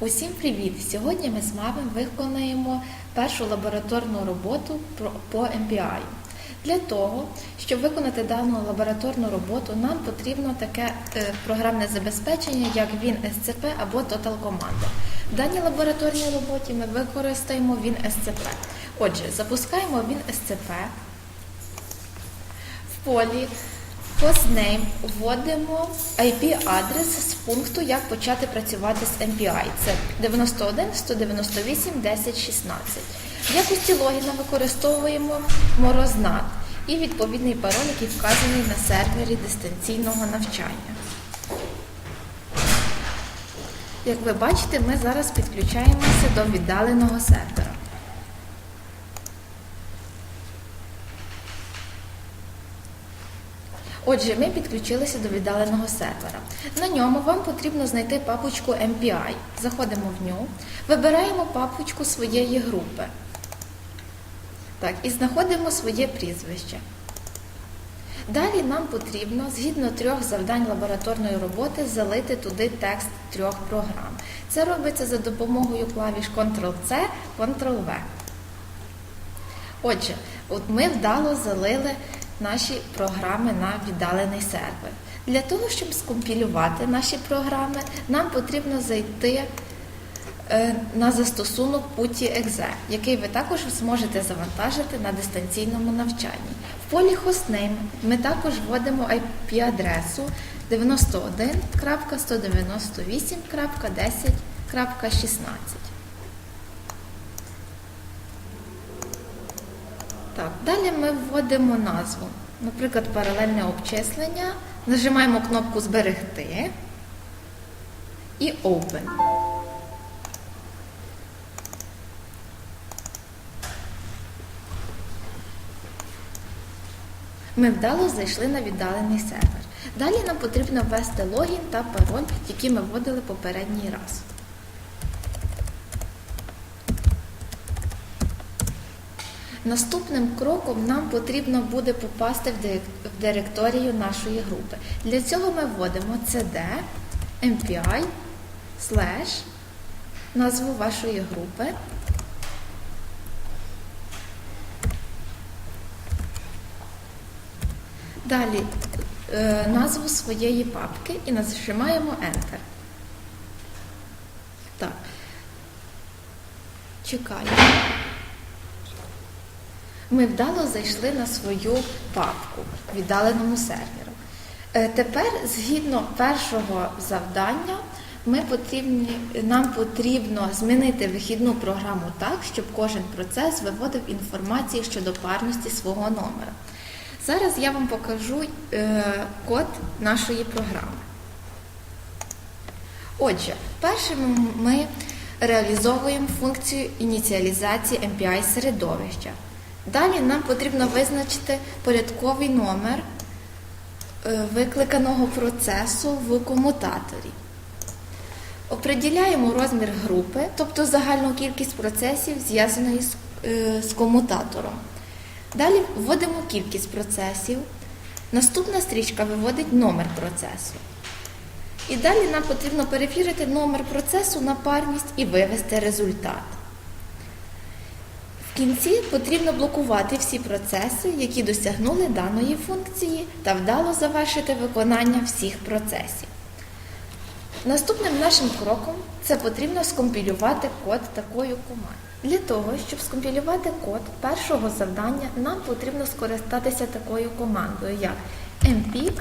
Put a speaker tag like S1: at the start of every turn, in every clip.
S1: Усім привіт! Сьогодні ми з вами виконаємо першу лабораторну роботу по MPI. Для того, щоб виконати дану лабораторну роботу, нам потрібно таке е, програмне забезпечення, як WinSCP або Total Commander. В даній лабораторній роботі ми використаємо WinSCP. Отже, запускаємо WinSCP. В полі Hostname вводимо IP-адрес з пункту Як почати працювати з MPI. Це 91 198 10 16. В якості логіна використовуємо морознат і відповідний пароль, який вказаний на сервері дистанційного навчання. Як ви бачите, ми зараз підключаємося до віддаленого сервера. Отже, ми підключилися до віддаленого сервера. На ньому вам потрібно знайти папочку MPI. Заходимо в ню, вибираємо папочку своєї групи. Так, і знаходимо своє прізвище. Далі нам потрібно, згідно трьох завдань лабораторної роботи, залити туди текст трьох програм. Це робиться за допомогою клавіш Ctrl-C, Ctrl-V. Отже, от ми вдало залили наші програми на віддалений сервер. Для того, щоб скомпілювати наші програми, нам потрібно зайти е, на застосунок PuTTY.exe, який ви також зможете завантажити на дистанційному навчанні. В полі Hostname ми також вводимо IP-адресу 91.198.10.16. Так, далі ми вводимо назву. Наприклад, паралельне обчислення. Нажимаємо кнопку Зберегти і Open. Ми вдало зайшли на віддалений сервер. Далі нам потрібно ввести логін та пароль, які ми вводили попередній раз. Наступним кроком нам потрібно буде попасти в директорію нашої групи. Для цього ми вводимо cd mpi slash назву вашої групи. Далі е, назву своєї папки і нажимаємо Enter. Так. Чекаємо. Ми вдало зайшли на свою папку в віддаленому серверу. Е, Тепер, згідно першого завдання, ми потрібні, нам потрібно змінити вихідну програму так, щоб кожен процес виводив інформацію щодо парності свого номера. Зараз я вам покажу е, код нашої програми. Отже, першим ми реалізовуємо функцію ініціалізації MPI середовища. Далі нам потрібно визначити порядковий номер е, викликаного процесу в комутаторі. Оприділяємо розмір групи, тобто загальну кількість процесів, зв'язаної е, з комутатором. Далі вводимо кількість процесів. Наступна стрічка виводить номер процесу. І далі нам потрібно перевірити номер процесу на парність і вивести результат. В кінці потрібно блокувати всі процеси, які досягнули даної функції, та вдало завершити виконання всіх процесів. Наступним нашим кроком це потрібно скомпілювати код такою командою. Для того, щоб скомпілювати код першого завдання, нам потрібно скористатися такою командою, як mpeg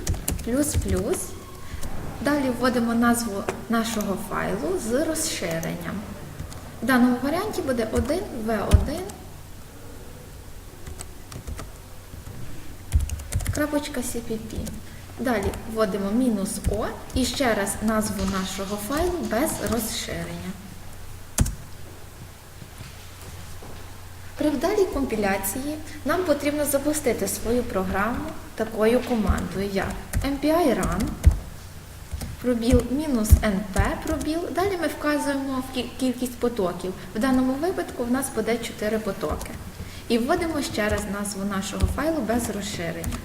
S1: Далі вводимо назву нашого файлу з розширенням. В даному варіанті буде 1v1 .cpp. Далі вводимо мінус О і ще раз назву нашого файлу без розширення. При вдалій компіляції нам потрібно запустити свою програму такою командою, як mpi run, пробіл мінус np пробіл. Далі ми вказуємо кількість потоків. В даному випадку в нас буде 4 потоки. І вводимо ще раз назву нашого файлу без розширення.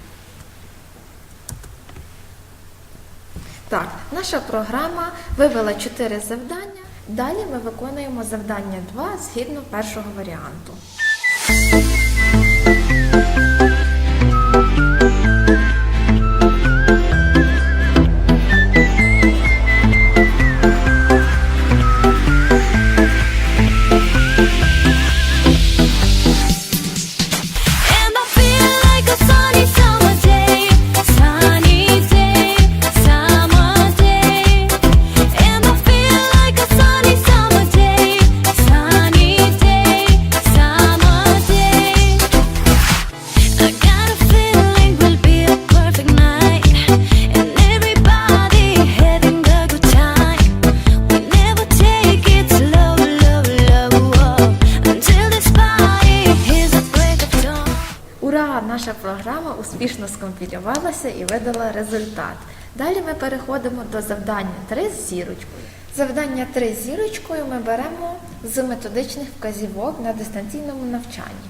S1: Так, наша програма вивела чотири завдання. Далі ми виконуємо завдання 2 згідно першого варіанту. Наша програма успішно скомпілювалася і видала результат. Далі ми переходимо до завдання 3 з зірочкою. Завдання 3 з зірочкою ми беремо з методичних вказівок на дистанційному навчанні.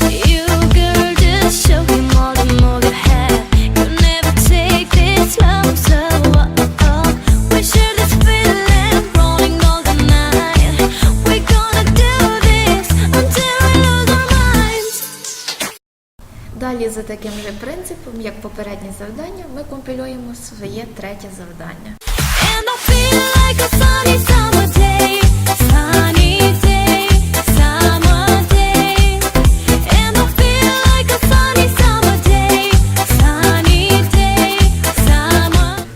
S2: You girl, just show
S1: Далі за таким же принципом, як попереднє завдання, ми компілюємо своє третє завдання.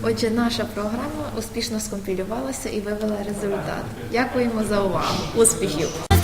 S1: Отже, наша програма успішно скомпілювалася і вивела результат. Дякуємо за увагу. Успіхів!